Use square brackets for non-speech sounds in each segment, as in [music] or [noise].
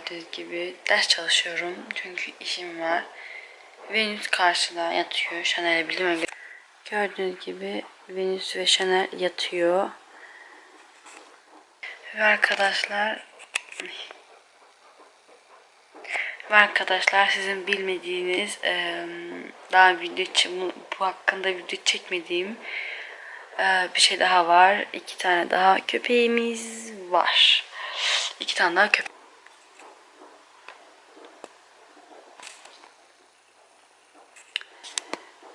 Gördüğünüz gibi ders çalışıyorum çünkü işim var. Venüs karşıda yatıyor. Chanel'e göre. Gördüğünüz gibi Venüs ve Chanel yatıyor. Ve arkadaşlar ve arkadaşlar sizin bilmediğiniz daha video bu hakkında video çekmediğim bir şey daha var. İki tane daha köpeğimiz var. İki tane daha köpek.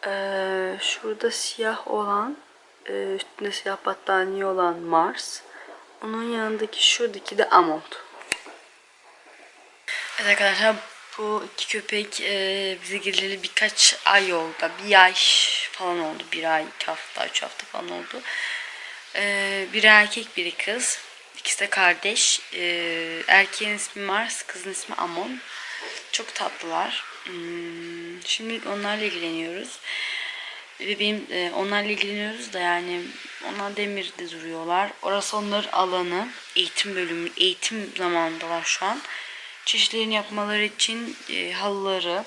Eee, şurada siyah olan, eee, üstünde siyah battaniye olan Mars. Onun yanındaki şuradaki de Amond. Evet arkadaşlar bu iki köpek eee bize geleli birkaç ay oldu. Bir ay falan oldu. Bir ay, iki hafta, üç hafta falan oldu. Eee biri erkek, biri kız. İkisi de kardeş. Eee erkeğin ismi Mars, kızın ismi Amon. Çok tatlılar. Hmm, Şimdi onlarla ilgileniyoruz. Ve benim e, onlarla ilgileniyoruz da yani onlar demirde duruyorlar. Orası onların alanı. Eğitim bölümü, eğitim zamanındalar şu an. Çeşitlerini yapmaları için e, halıları,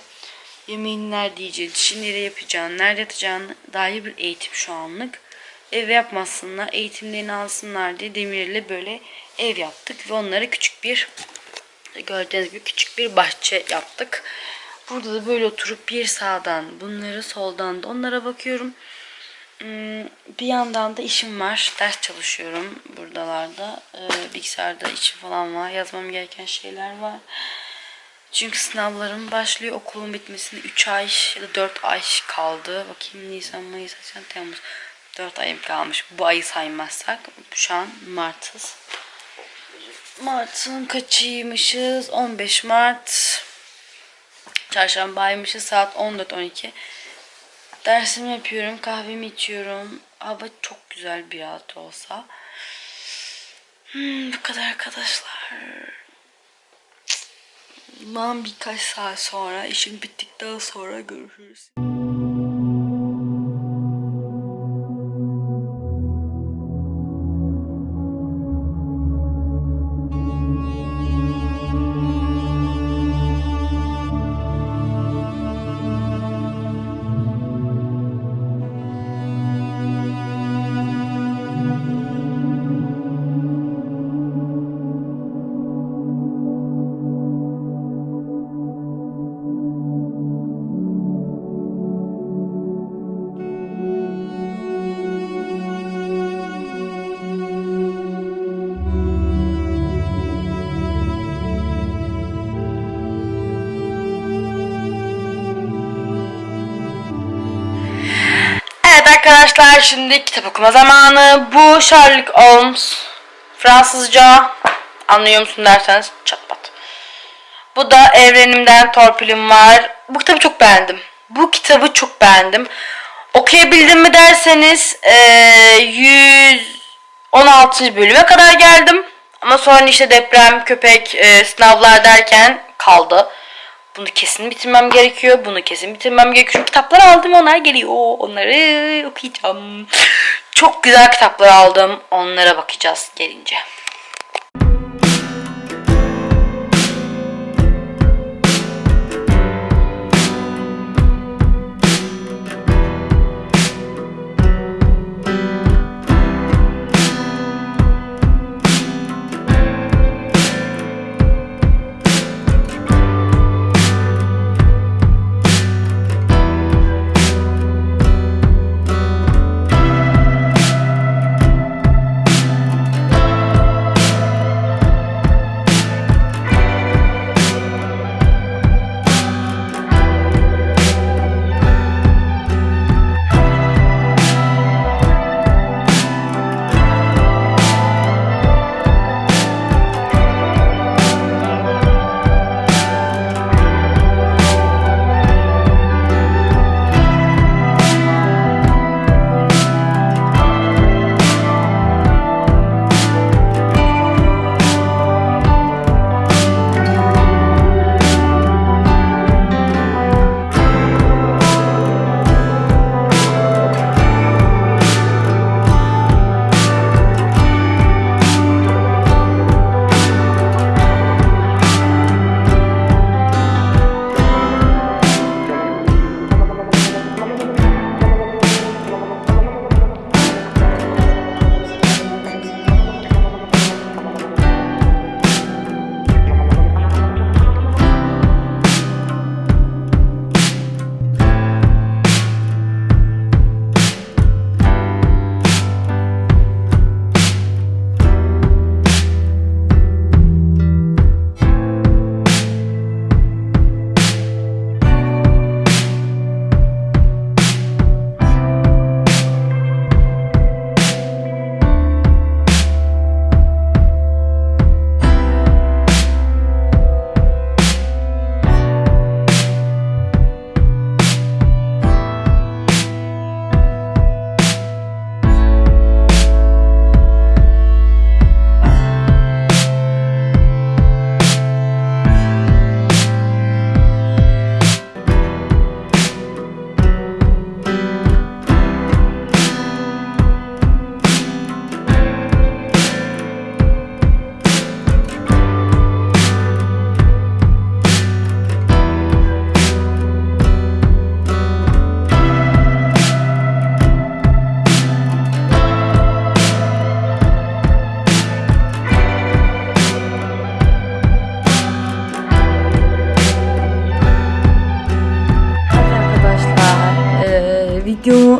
yemeğini nerede yiyeceği, dişini nereye yapacağını, nerede yatacağını dair bir eğitim şu anlık. Ev yapmasınlar, eğitimlerini alsınlar diye demirle böyle ev yaptık ve onlara küçük bir gördüğünüz gibi küçük bir bahçe yaptık. Burada da böyle oturup bir sağdan bunları soldan da onlara bakıyorum. Hmm, Bir yandan da işim var. Ders çalışıyorum buradalarda. Ee, bilgisayarda işim falan var. Yazmam gereken şeyler var. Çünkü sınavlarım başlıyor. Okulun bitmesine 3 ay ya da 4 ay kaldı. Bakayım Nisan, Mayıs, Haziran, Temmuz. 4 ayım kalmış. Bu ayı saymazsak. Şu an Mart'ız. Mart'ın kaçıymışız? 15 Mart. Çarşambaymışız saat 14-12. Dersimi yapıyorum, kahvemi içiyorum. Hava çok güzel biraz da olsa. Hmm, bu kadar arkadaşlar. Ben birkaç saat sonra, işim bittikten sonra görüşürüz. Şimdi kitap okuma zamanı. Bu Sherlock Holmes. Fransızca anlıyor musun derseniz çatpat. Bu da Evrenimden Torpilim var. Bu kitabı çok beğendim. Bu kitabı çok beğendim. Okuyabildim mi derseniz eee 116. bölüme kadar geldim. Ama sonra işte deprem, köpek, eee, sınavlar derken kaldı. Bunu kesin bitirmem gerekiyor. Bunu kesin bitirmem gerekiyor. Çünkü kitaplar aldım onlar geliyor. Onları okuyacağım. Çok güzel kitaplar aldım. Onlara bakacağız gelince.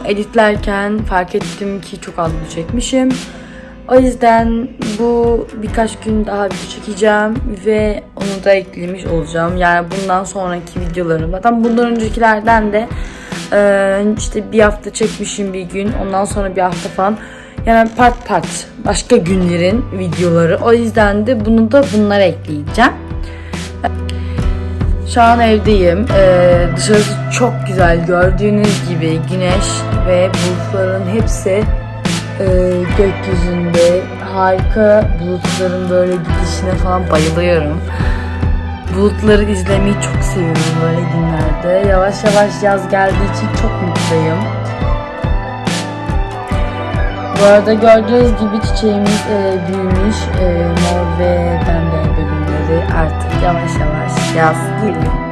Editlerken fark ettim ki çok az video çekmişim. O yüzden bu birkaç gün daha video çekeceğim ve onu da eklemiş olacağım. Yani bundan sonraki videolarım. Zaten bundan öncekilerden de e, işte bir hafta çekmişim bir gün. Ondan sonra bir hafta falan. Yani part part başka günlerin videoları. O yüzden de bunu da bunlara ekleyeceğim. Şu an evdeyim. Ee, dışarısı çok güzel. Gördüğünüz gibi güneş ve bulutların hepsi e, gökyüzünde. Harika bulutların böyle gidişine falan bayılıyorum. Bulutları izlemeyi çok seviyorum böyle günlerde. Yavaş yavaş yaz geldiği için çok mutluyum. Bu arada gördüğünüz gibi çiçeğimiz e, büyümüş. E, mor ve pembe bölümleri artık yavaş yavaş yaz geliyor.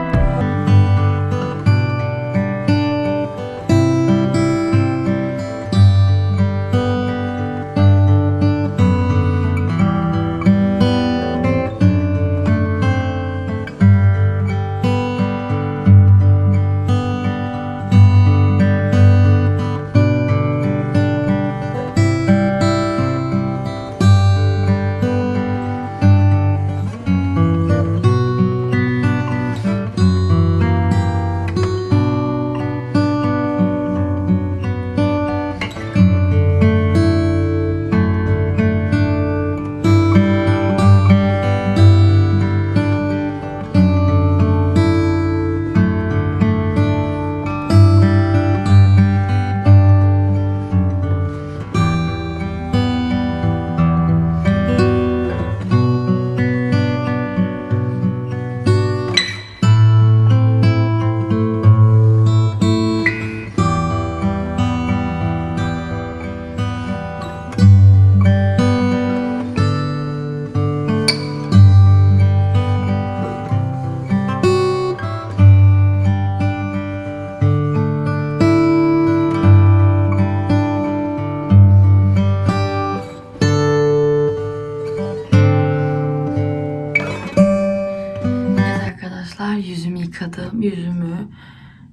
Yıkadım. Yüzümü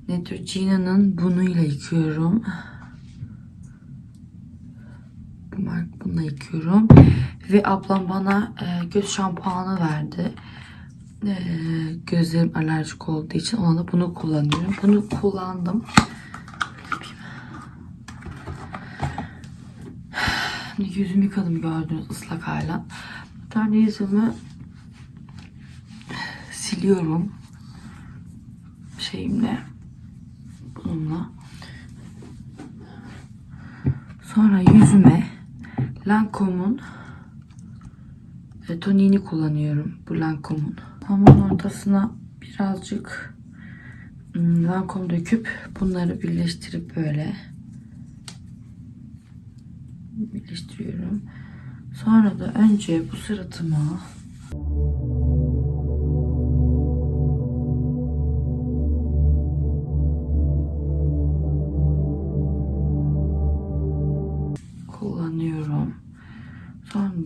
Neutrogena'nın bunuyla yıkıyorum. Bu mark bununla yıkıyorum. Ve ablam bana e, göz şampuanı verdi. E, gözlerim alerjik olduğu için ona da bunu kullanıyorum. Bunu kullandım. Yüzümü yıkadım gördüğünüz ıslak hala. Tane yüzümü siliyorum şeyimle bununla. Sonra yüzüme Lancome'un e, toniğini kullanıyorum bu Lancome'un hamurun ortasına birazcık hmm, Lancome döküp bunları birleştirip böyle birleştiriyorum. Sonra da önce bu suratıma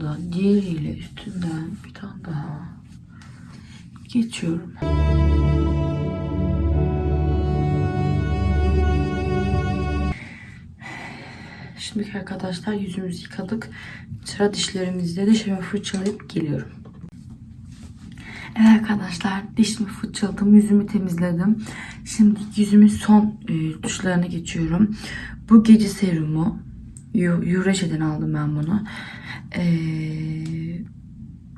Da diğeriyle üstünden bir tane daha geçiyorum. Şimdi arkadaşlar yüzümüzü yıkadık. Sıra dişlerimizde dişimi fırçalayıp geliyorum. Evet arkadaşlar dişimi fırçaladım, yüzümü temizledim. Şimdi yüzümün son e, tuşlarına geçiyorum. Bu gece serumu Yureşe'den aldım ben bunu. Ee,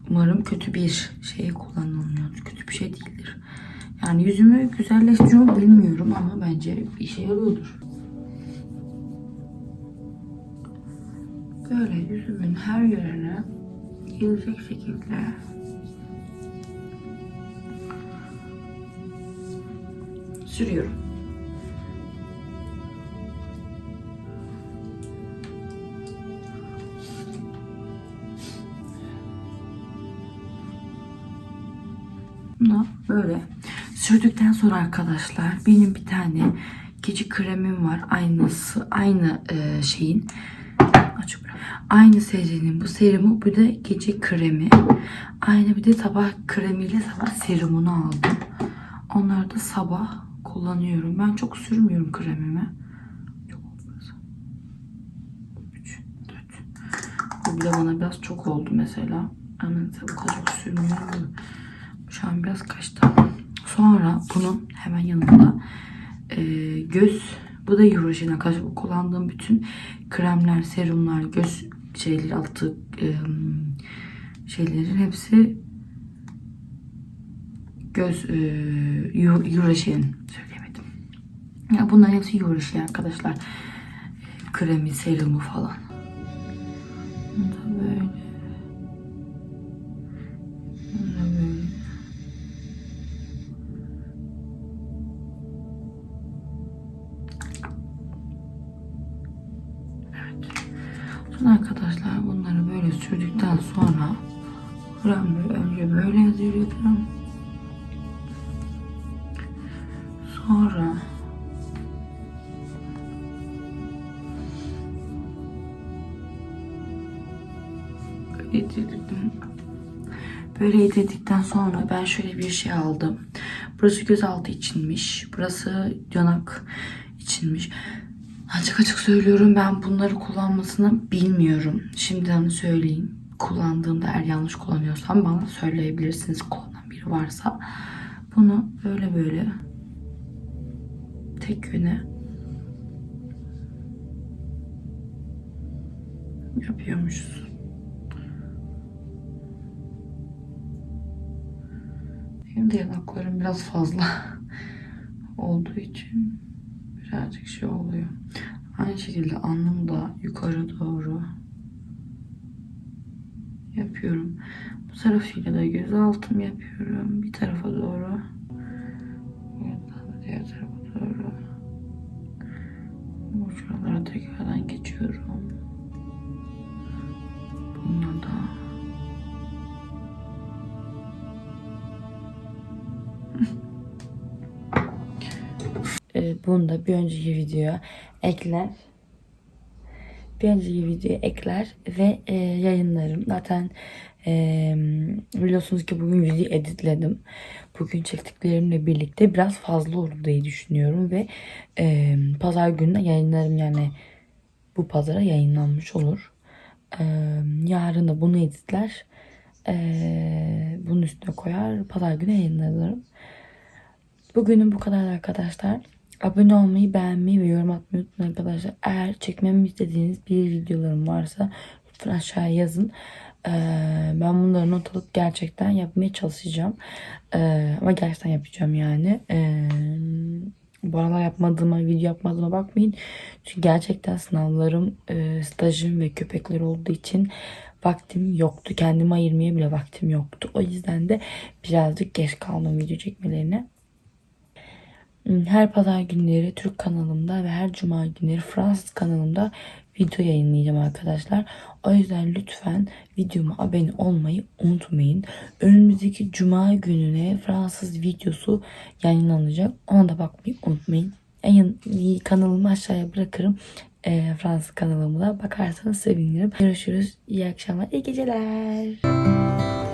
umarım kötü bir şey kullanılmıyor. Kötü bir şey değildir. Yani yüzümü güzelleştiriyor mu bilmiyorum ama bence işe yarıyordur. Böyle yüzümün her yerine gelecek şekilde sürüyorum. Bunu böyle sürdükten sonra arkadaşlar benim bir tane gece kremim var. Aynısı aynı e, şeyin Aynı serinin bu serumu bir de gece kremi. Aynı bir de sabah kremiyle sabah serumunu aldım. Onları da sabah kullanıyorum. Ben çok sürmüyorum kremimi. Çok olmaz. 3, 4. Bu bile bana biraz çok oldu mesela. Hemen bu kadar sürmüyorum. Şu an biraz kaçtı. Sonra bunun hemen yanında e, göz bu da arkadaşlar. Bu kullandığım bütün kremler, serumlar, göz şeyleri altı e, şeylerin hepsi göz e, Euroşin söyleyemedim. Ya bunların hepsi Euroşin arkadaşlar. E, kremi, serumu falan. Sonra arkadaşlar bunları böyle sürdükten sonra kremleri önce böyle yazıyorum. Sonra böyle. Böyle yedirdikten sonra ben şöyle bir şey aldım. Burası gözaltı içinmiş. Burası yanak içinmiş. Açık açık söylüyorum ben bunları kullanmasını bilmiyorum. Şimdiden söyleyeyim. Kullandığımda eğer yanlış kullanıyorsam bana söyleyebilirsiniz kullanan biri varsa. Bunu böyle böyle tek yöne yapıyormuşuz. Benim de yanaklarım biraz fazla [laughs] olduğu için birazcık şey oluyor. Aynı şekilde alnımı da yukarı doğru yapıyorum. Bu tarafıyla da göz altım yapıyorum. Bir tarafa doğru. Diğer tarafa doğru. Bu şuralara tekrardan geçiyorum. Bununla da Ee, bunu da bir önceki videoya ekler. Bir önceki videoya ekler ve e, yayınlarım. Zaten e, biliyorsunuz ki bugün video editledim. Bugün çektiklerimle birlikte biraz fazla olur diye düşünüyorum ve e, pazar günü yayınlarım yani bu pazara yayınlanmış olur. E, yarın da bunu editler. E, bunun üstüne koyar. Pazar günü yayınlarım. Bugünün bu kadar arkadaşlar. Abone olmayı, beğenmeyi ve yorum atmayı unutmayın arkadaşlar. Eğer çekmemi istediğiniz bir videolarım varsa lütfen aşağıya yazın. Ee, ben bunları not alıp gerçekten yapmaya çalışacağım. Ee, ama gerçekten yapacağım yani. Ee, bu aralar yapmadığıma, video yapmadığıma bakmayın. Çünkü gerçekten sınavlarım, e, stajım ve köpekler olduğu için vaktim yoktu. Kendimi ayırmaya bile vaktim yoktu. O yüzden de birazcık geç kaldım video çekmelerine. Her pazar günleri Türk kanalımda ve her cuma günleri Fransız kanalımda video yayınlayacağım arkadaşlar. O yüzden lütfen videoma abone olmayı unutmayın. Önümüzdeki cuma gününe Fransız videosu yayınlanacak. Ona da bakmayı unutmayın. Yayın kanalımı aşağıya bırakırım. E, Fransız kanalımı da bakarsanız sevinirim. Görüşürüz. İyi akşamlar, iyi geceler.